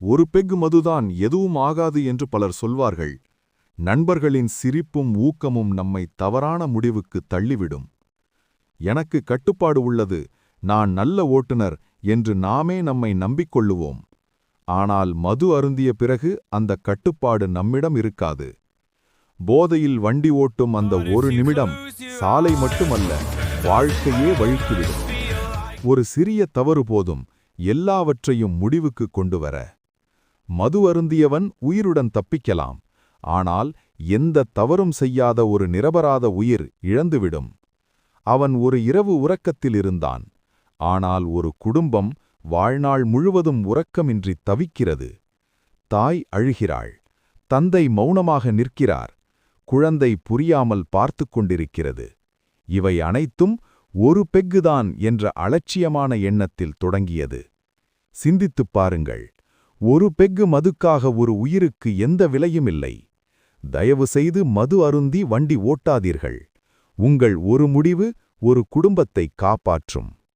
ஒரு பெக்கு மதுதான் எதுவும் ஆகாது என்று பலர் சொல்வார்கள். நண்பர்களின் சிரிப்பும் ஊக்கமும் நம்மை தவறான முடிவுக்கு தள்ளிவிடும். எனக்கு கட்டுப்பாடு உள்ளது நான் நல்ல ஓட்டுநர் என்று நாமே நம்மை நம்பிக்கொள்ளுவோம். ஆனால் மது அருந்திய பிறகு அந்த கட்டுப்பாடு நம்மிடம் இருக்காது. போதையில் வண்டி ஓட்டும் அந்த ஒரு நிமிடம் சாலை மட்டுமல்ல வாழ்க்கையே வழித்துவிடும் ஒரு சிறிய தவறு போதும் எல்லாவற்றையும் முடிவுக்கு கொண்டு வர. மது அருந்தியவன் உயிருடன் தப்பிக்கலாம். ஆனால் எந்த தவறும் செய்யாத ஒரு நிரபராத உயிர் இழந்துவிடும். அவன் ஒரு இரவு உறக்கத்தில் இருந்தான். ஆனால் ஒரு குடும்பம் வாழ்நாள் முழுவதும் உறக்கமின்றி தவிக்கிறது. தாய் அழுகிறாள். தந்தை மௌனமாக நிற்கிறார். குழந்தை புரியாமல் பார்த்துக் கொண்டிருக்கிறது. இவை அனைத்தும் ஒரு பெக்குதான் என்ற அலட்சியமான எண்ணத்தில் தொடங்கியது. சிந்தித்துப் பாருங்கள். ஒரு பெக்கு மதுக்காக ஒரு உயிருக்கு எந்த விலையும் இல்லை. தயவு செய்து மது அருந்தி வண்டி ஓட்டாதீர்கள். உங்கள் ஒரு முடிவு ஒரு குடும்பத்தை காப்பாற்றும்.